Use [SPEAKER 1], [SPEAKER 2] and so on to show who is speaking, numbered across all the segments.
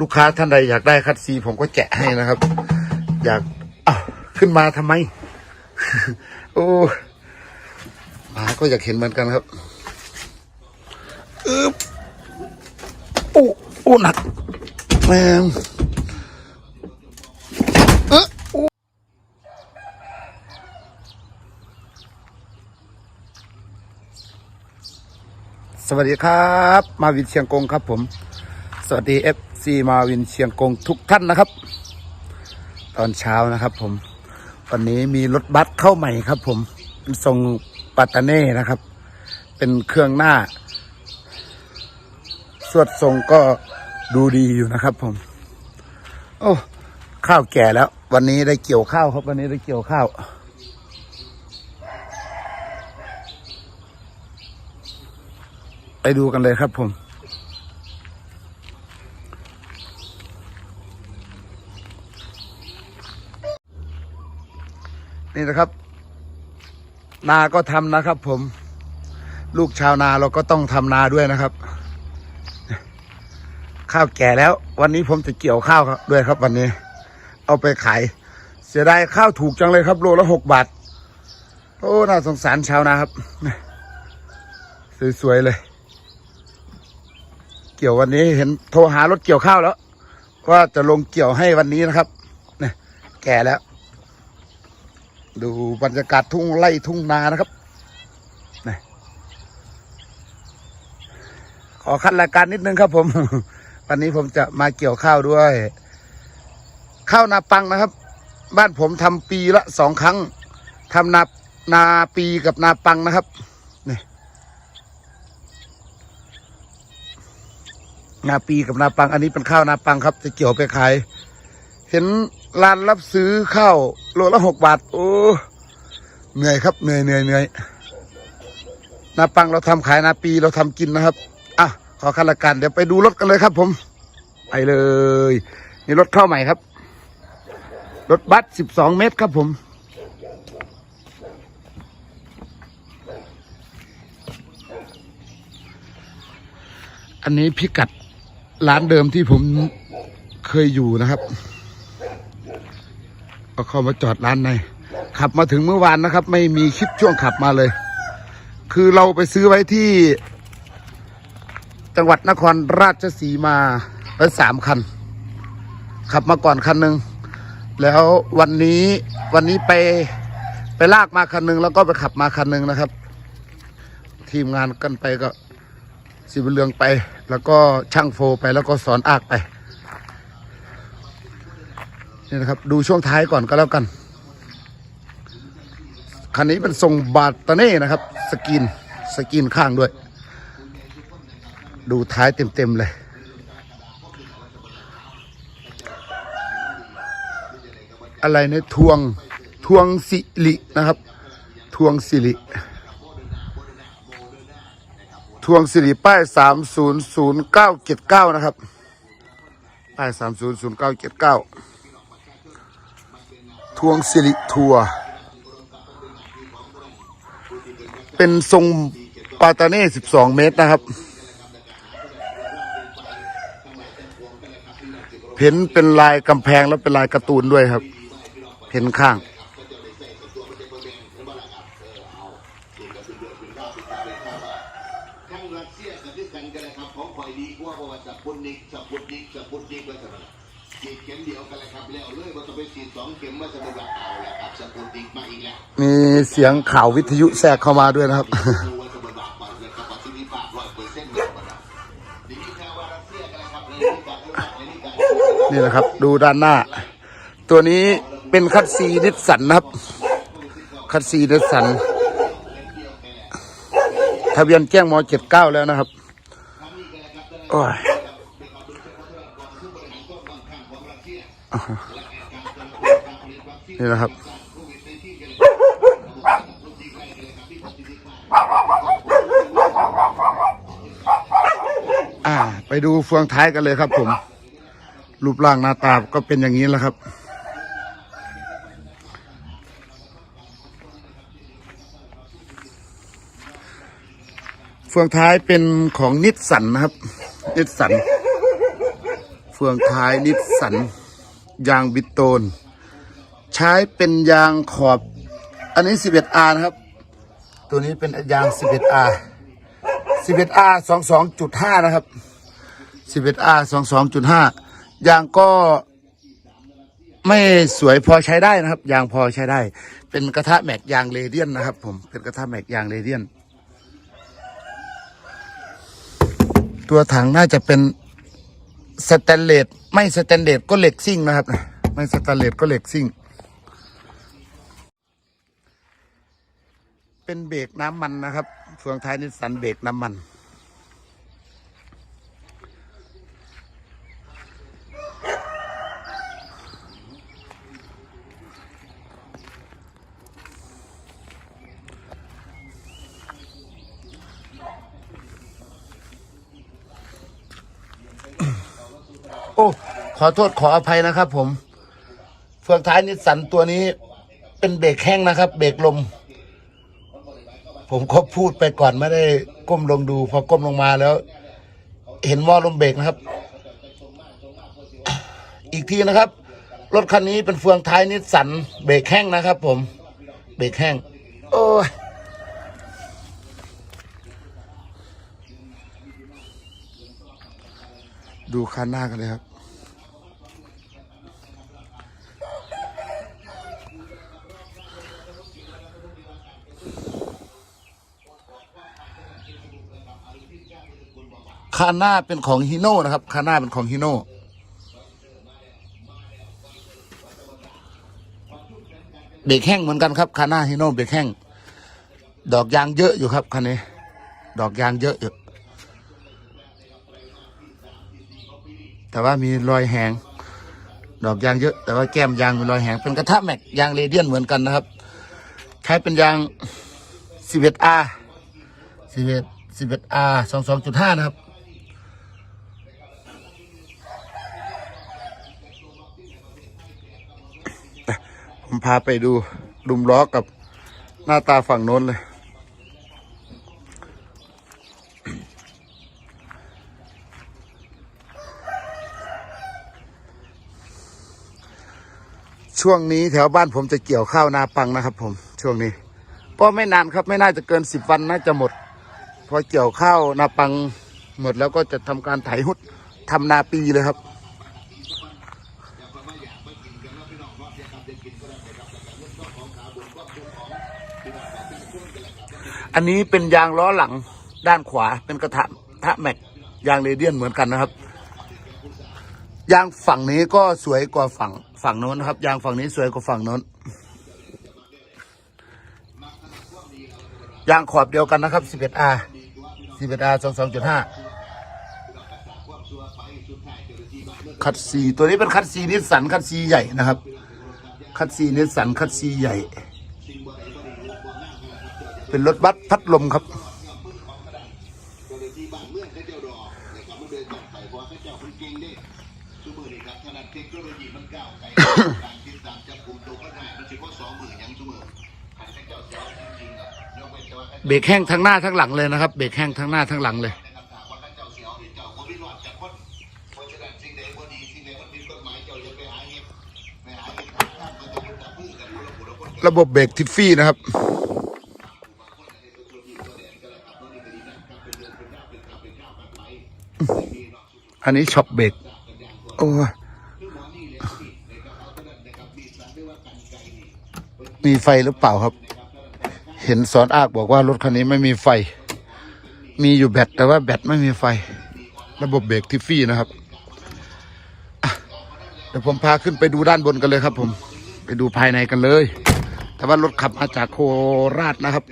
[SPEAKER 1] ลูกค้าท่านใดอยากได้คัดซีผมก็แกะให้นะครับ อยากอ้าขึ้นมาทำไม โอ้หมาก็อยากเห็นเหมือนกันครับอึ๊บโอ้โอหนักแมงเออสวัสดีครับ มาวินเชียงกงครับผม สวัสดีเอฟซีมาวินเชียงกงทุกท่านนะครับ ตอนเช้านะครับ ผม วันนี้มีรถบัสเข้าใหม่ครับ ผมทรงปัตตาน่นะครับ เป็นเครื่องหน้า สวดทรงก็ดูดีอยู่นะครับ ผม โอ้ข้าวแก่แล้ว วันนี้ได้เกี่ยวข้าวครับ วันนี้ได้เกี่ยวข้าวไปดูกันเลยครับผม นี่นะครับ นาก็ทำนะครับ ผม ลูกชาวนาเราก็ต้องทำนาด้วยนะครับ ข้าวแก่แล้ว วันนี้ผมจะเกี่ยวข้าวครับด้วยครับ วันนี้ เอาไปขาย เสียดายข้าวถูกจังเลยครับโลละหกบาทโอ้น่าสงสารชาวนาครับสวยๆเลย เกี่ยววันนี้เห็นโทรหารถเกี่ยวข้าวแล้ว ว่าจะลงเกี่ยวให้วันนี้นะครับเนี่ยแก่แล้ว ดูบรรยากาศทุ่งไร่ทุ่งนานะครับนี่ขอคัดรายการนิดนึงครับผม วันนี้ผมจะมาเกี่ยวข้าวด้วย ข้าวนาปังนะครับ บ้านผมทำปีละสองครั้งทำนานาปีกับนาปังนะครับนี่นาปีกับนาปัง อันนี้เป็นข้าวนาปังครับ จะเกี่ยวไปขาย เห็นร้านรับซื้อข้าวโลละหกบาท โอ้เหนื่อยครับเหนื่อยเหนื่อยเหนื่อยนาปังเราทำขายนาปีเราทำกินนะครับอะขอคันละกันเดี๋ยวไปดูรถกันเลยครับ ผมไปเลยนี่รถเข้าใหม่ครับ รถบัสสิบสองเมตรครับผมอันนี้พิกัดร้านเดิมที่ผมเคยอยู่นะครับ ก็เข้ามาจอดร้านในขับมาถึงเมื่อวานนะครับ ไม่มีคลิปช่วงขับมาเลย คือเราไปซื้อไว้ที่ จังหวัดนครราชสีมาไว้สามคัน ขับมาก่อนคันหนึ่งแล้ววันนี้วันนี้ไปไปลากมาคันหนึ่งแล้วก็ไปขับมาคันหนึ่งนะครับ ทีมงานกันไปก็สีบุญเรืองไป แล้วก็ช่างโฟไปแล้วก็สอนอากไป นี่นะครับ ดูช่วงท้ายก่อนก็แล้วกัน คันนี้เป็นทรงบาตาเน่นะครับ สกินสกินข้างด้วย ดูท้ายเต็มๆเลยอะไรเนี่ยทวงทวงสิรินะครับ ทวงสิริทวงสิริป้ายสามศูนย์ศูนย์เก้าเจ็ดเก้านะครับป้ายสามศูนย์ศูนย์เก้าเจ็ดเก้า ทวงสิริทัวร์เป็นทรงปาตาเน่สิบสองเมตรนะครับเพ้นเป็นลายกำแพงแล้วเป็นลายการ์ตูนด้วยครับเพ้นข้าง
[SPEAKER 2] รัสเซียกับที่กันกันเลยครับของคอยดีกว่าเพราะว่าสปุตนิกสปุตนิกสปุตนิกไว้สำหรับฉีด เข็มเดียวกันเลยครับแล้วเลยว่าจะไปฉีดสองเข็มว่าจะไปแบบเอาแหละครับสปุตนิกมาอีกแล้ว
[SPEAKER 1] มีเสียงข่าววิทยุแทรกเข้ามาด้วยนะครับ
[SPEAKER 2] ดูว่าจะไปแบบไปเลยครับประสิทธิภาพร้อยเปอร์เซ็นต์เดียวกันนะดีที่แค่ว่ารัสเซียกันเลยครับเลยนี่การเลยนี่การ
[SPEAKER 1] นี่นะครับ ดูด้านหน้า ตัวนี้เป็นคัตซีนิสสันนะครับ คัตซีนิสสัน ทะเบียนแจ้งมเจ็ดเก้าแล้วนะครับ โอ้ย นี่นะครับ อ่า ไปดูเฟืองท้ายกันเลยครับผม รูปร่างหน้าตาก็เป็นอย่างนี้แหละครับเฟืองท้ายเป็นของนิสสันนะครับ นิสสันฟืองท้ายนิสสัน ยางบิโตน ใช้เป็นยางขอบ อันนี้ 11R นะครับ ตัวนี้เป็นยาง 11R 11R 22.5 นะครับ 11R 22.5 ยางก็ไม่สวยพอใช้ได้นะครับ ยางพอใช้ได้ เป็นกระทะแม็กยางเรเดียนนะครับ ผมเป็นกระทะแม็กยางเรเดียน ตัวถังน่าจะเป็น สแตนเลสไม่สแตนเลสก็เหล็กซิ่งนะครับ ไม่สแตนเลสก็เหล็กซิ่ง เป็นเบรกน้ำมันนะครับเฟืองท้ายนิสสันเบรกน้ำมัน อ้ ขอโทษขออภัยนะครับผมเฟืองท้ายนิสสันตัวนี้ เป็นเบรกแห้งนะครับ เบรกลม ผมก็พูดไปก่อนไม่ได้ก้มลงดู พอก้มลงมาแล้ว เห็นหม้อลมเบรกนะครับ อีกทีนะครับ รถคันนี้เป็นเฟืองท้ายนิสสันเบรกแห้งนะครับ ผม เบรกแห้ง โอ้ยดูคันหน้ากันเลยครับ คาน่าเป็นของฮิโน่นะครับ คาน่าเป็นของฮิโน่เบรกแห้งเหมือนกันครับ คาน่าฮิโน่เบรกแห้ง ดอกยางเยอะอยู่ครับคันนี้ ดอกยางเยอะอยู่แต่ว่ามีรอยแหง ดอกยางเยอะ แต่ว่าแก้มยางมีรอยแหง เป็นกระทะแม็กยางเรเดียนเหมือนกันนะครับ ใช้เป็นยาง 11R 11 11R 22.5 นะครับ ผมพาไปดูดุมล้อกับหน้าตาฝั่งโน้นเลย ช่วงนี้แถวบ้านผมจะเกี่ยวข้าวนาปังนะครับผม ช่วงนี้ ก็ไม่นานครับไม่น่าจะเกินสิบวันน่าจะหมด พอเกี่ยวข้าวนาปังหมดแล้วก็จะทำการไถหุดทำนาปีเลยครับ อันนี้เป็นยางล้อหลังด้านขวาเป็นกระทะทะแม็กยางเรเดียนเหมือนกันนะครับ ยางฝั่งนี้ก็สวยกว่าฝั่งฝั่งโน้นนะครับ ยางฝั่งนี้สวยกว่าฝั่งโน้น ยางขอบเดียวกันนะครับ 11R 11R 22.5 คัดซีตัวนี้เป็นคัดซีนิสสันคัดซีใหญ่นะครับ คัดซีนิสสันคัดซีใหญ่ เป็นรถบัสพัดลมครับ
[SPEAKER 2] ก็เลยที่บ้านเมืองเขาเจ้าดอกนะครับมันเดินต่อไปเพราะเขาเจ้าคนเก่งเด้ชั่วโมงนี้ครับขนาดเทคโนโลยีมันก้าวไกลการติดตามจับกลุ่มตัวก็ได้มันเฉพาะสองหมื่นยังชั่วโมงหันเขาเจ้าเจ้าจริงๆอะยกเว้นแต่ว่าเขา
[SPEAKER 1] เบรกแห้งทั้งหน้าทั้งหลังเลยนะครับ เบรกแห้งทั้งหน้าทั้งหลังเลย
[SPEAKER 2] นะครับถามว่าเขาเจ้าเสียวหรือเจ้าคนที่รอดจากคนเพราะฉะนั้นสิ่งใดบ่ดีสิ่งใดมันผิดกฎหมายเจ้าอย่าไปหาเห็ดไปหาเห็ดทางข้ามมันจะเป็นตะพื้นกันบุรุษบุรุษคน
[SPEAKER 1] ระบบเบรกทิฟฟี่นะครับ อันนี้ช็อปเบรกโอ้มีไฟหรือเปล่าครับ เห็นสอนอากบอกว่ารถคันนี้ไม่มีไฟ มีอยู่แบตแต่ว่าแบตไม่มีไฟ ระบบเบรกทิฟฟี่นะครับเดี๋ยวผมพาขึ้นไปดูด้านบนกันเลยครับ ผม ไปดูภายในกันเลย แต่ว่ารถขับมาจากโคราชนะครับ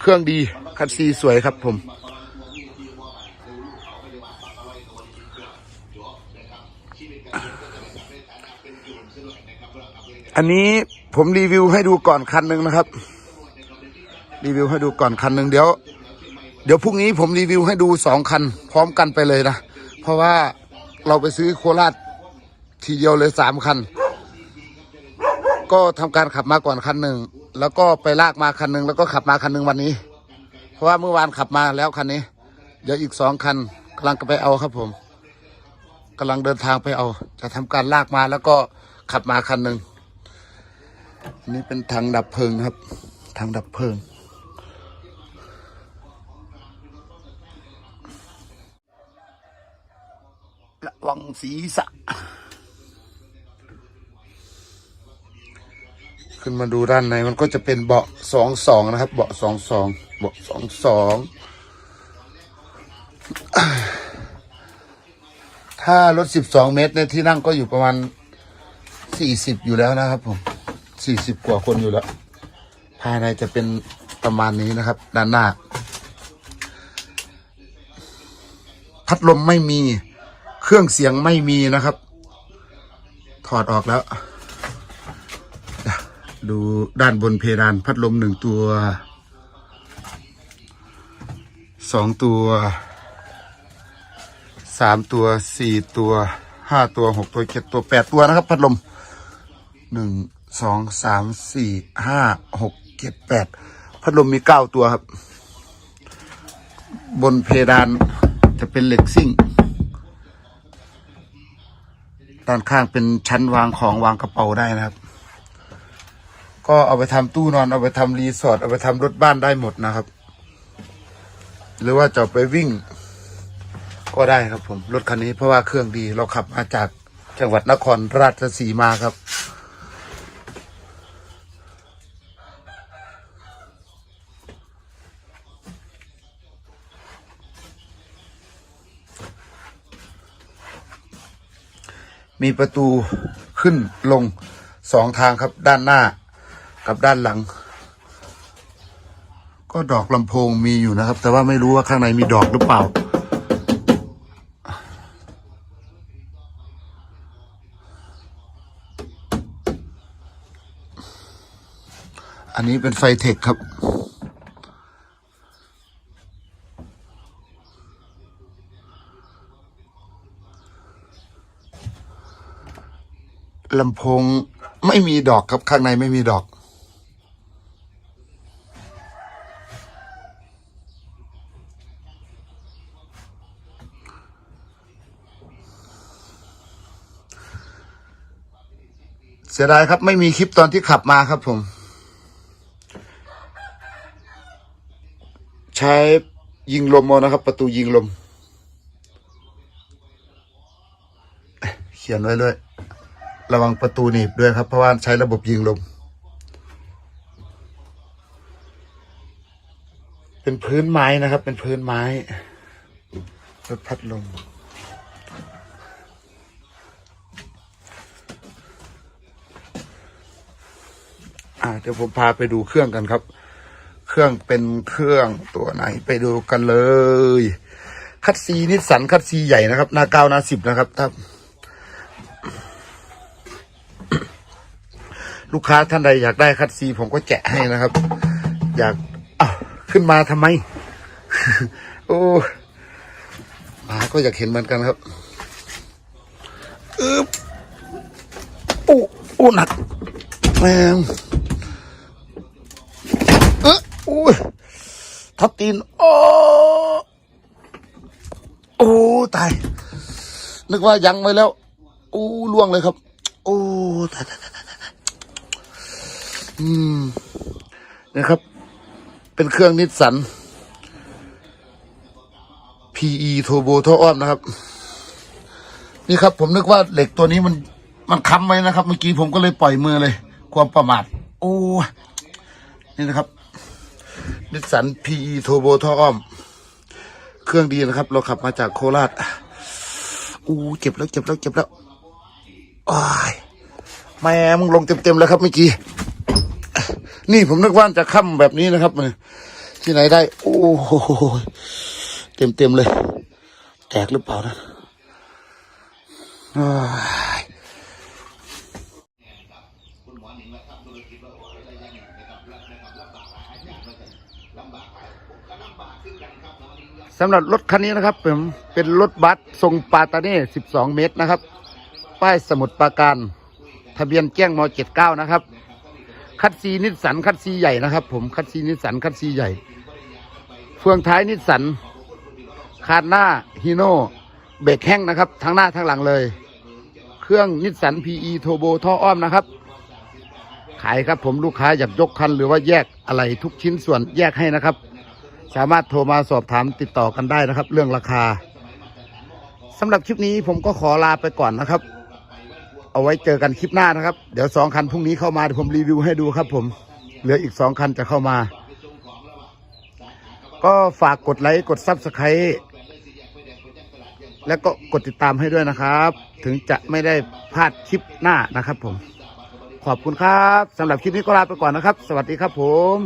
[SPEAKER 1] เครื่องดีคันซีสวยครับผม อันนี้ผมรีวิวให้ดูก่อนคันหนึ่งนะครับ รีวิวให้ดูก่อนคันหนึ่งเดี๋ยว เดี๋ยวพรุ่งนี้ผมรีวิวให้ดูสองคัน พร้อมกันไปเลยนะ เพราะว่าเราไปซื้อโคราชทีเดียวเลยสามคัน ก็ทำการขับมาก่อนคันหนึ่งแล้วก็ไปลากมาคันหนึ่งแล้วก็ขับมาคันหนึ่งวันนี้ เพราะว่าเมื่อวานขับมาแล้วคันนี้ เดี๋ยวอีกสองคันกำลังไปเอาครับผมกำลังเดินทางไปเอา จะทำการลากมาแล้วก็ขับมาคันหนึ่ง นนี้เป็นถังดับเพลิงครับถังดับเพลิง ระวังศีรษะ ขึ้นมาดูด้านในมันก็จะเป็นเบาะสองสองนะครับ เบาะสองสองเบาะสองสองถ้ารถสิบสองเมตรเนี่ยที่นั่งก็อยู่ประมาณสี่สิบอยู่แล้วนะครับผม สี่สิบกว่าคนอยู่แล้ว ภายในจะเป็นประมาณนี้นะครับ ด้านหน้า พัดลมไม่มี เครื่องเสียงไม่มีนะครับ ถอดออกแล้ว ดูด้านบนเพดาน พัดลมหนึ่งตัว สองตัว สามตัว สี่ตัว ห้าตัว หกตัว เจ็ดตัว แปดตัวนะครับ พัดลมหนึ่ง สองสามสี่ห้าหกเจ็ดแปดพัดลมมีเก้าตัวครับ บนเพดานจะเป็นเหล็กซิ่ง ด้านข้างเป็นชั้นวางของวางกระเป๋าได้นะครับ ก็เอาไปทำตู้นอน เอาไปทำรีสอร์ทเอาไปทำรถบ้านได้หมดนะครับ หรือว่าจะไปวิ่ง ก็ได้ครับผม รถคันนี้เพราะว่าเครื่องดีเราขับมาจากจังหวัดนครราชสีมาครับ มีประตูขึ้นลงสองทางครับด้านหน้ากับด้านหลัง ก็ดอกลำโพงมีอยู่นะครับ แต่ว่าไม่รู้ว่าข้างในมีดอกหรือเปล่า อันนี้เป็นไฟเทคครับ ลำโพงไม่มีดอกครับข้างในไม่มีดอก เสียดายครับไม่มีคลิปตอนที่ขับมาครับผม ใช้ยิงลมเอานะครับ ประตูยิงลม เขียนไว้เลย ระวังประตูหนีบด้วยครับ เพราะว่าใช้ระบบยิงลม เป็นพื้นไม้นะครับ เป็นพื้นไม้รถพัดลมอ่าเดี๋ยวผมพาไปดูเครื่องกันครับ เครื่องเป็นเครื่องตัวไหนไปดูกันเลย คัดซีนิสสันคัดซีใหญ่นะครับ หน้าเก้าหน้าสิบนะครับถ้า ลูกค้าท่านใดอยากได้คัดซี ผมก็แจกให้นะครับ อยากอ้าวขึ้นมาทำไม โอ้หมาก็อยากเห็นเหมือนกันครับอึ๊บโอ้โอ้หนักแม่งเออโอ้ยทับตีนโอ้โอ้ตาย นึกว่ายังไว้แล้ว โอ้ล่วงเลยครับ โอ้ตายตายตาย อืมนะครับ เป็นเครื่องนิสสัน PE โทโบท่ออ้อมนะครับ นี่ครับ ผมนึกว่าเหล็กตัวนี้มันมันค้ำไว้นะครับ เมื่อกี้ผมก็เลยปล่อยมือเลย ความประมาท โอ้นี่นะครับนิสสัน PE โทโบท่ออ้อม เครื่องดีนะครับ เราขับมาจากโคราชอู้เจ็บแล้วเจ็บแล้วเจ็บแล้วอ้ายแม่มึงลงเต็มๆแล้วครับเมื่อกี้ นี่ผมนึกว่าจะค่ำแบบนี้นะครับมันที่ไหนได้ โอ้โหเต็มเต็มๆเลย แตกหรือเปล่านะสำหรับรถคันนี้นะครับผมเป็นรถบัสทรงปาตาเน่ 12 เมตรนะครับ ป้ายสมุดปราการ ทะเบียนแจ้งม 79 นะครับ คัดซีนิสสันคัดซีใหญ่นะครับ ผมคัดซีนิสสันคัดซีใหญ่ เฟืองท้ายนิสสันคานหน้าฮีโน่เบรกแห้งนะครับทั้งหน้าทั้งหลังเลย เครื่องนิสสัน PE โทโบท่ออ้อมนะครับ ขายครับผมลูกค้าอยากยกคันหรือว่าแยกอะไรทุกชิ้นส่วนแยกให้นะครับ สามารถโทรมาสอบถามติดต่อกันได้นะครับ เรื่องราคาสำหรับคลิปนี้ผมก็ขอลาไปก่อนนะครับ เอาไว้เจอกันคลิปหน้านะครับ เดี๋ยวสองคันพรุ่งนี้เข้ามาเดี๋ยวผมรีวิวให้ดูครับ ผมเหลืออีกสองคันจะเข้ามา ก็ฝากกดไลค์กดซับสไครต์แล้วก็กดติดตามให้ด้วยนะครับ ถึงจะไม่ได้พลาดคลิปหน้านะครับ ผม ขอบคุณครับสำหรับคลิปนี้ก็ลาไปก่อนนะครับ สวัสดีครับผม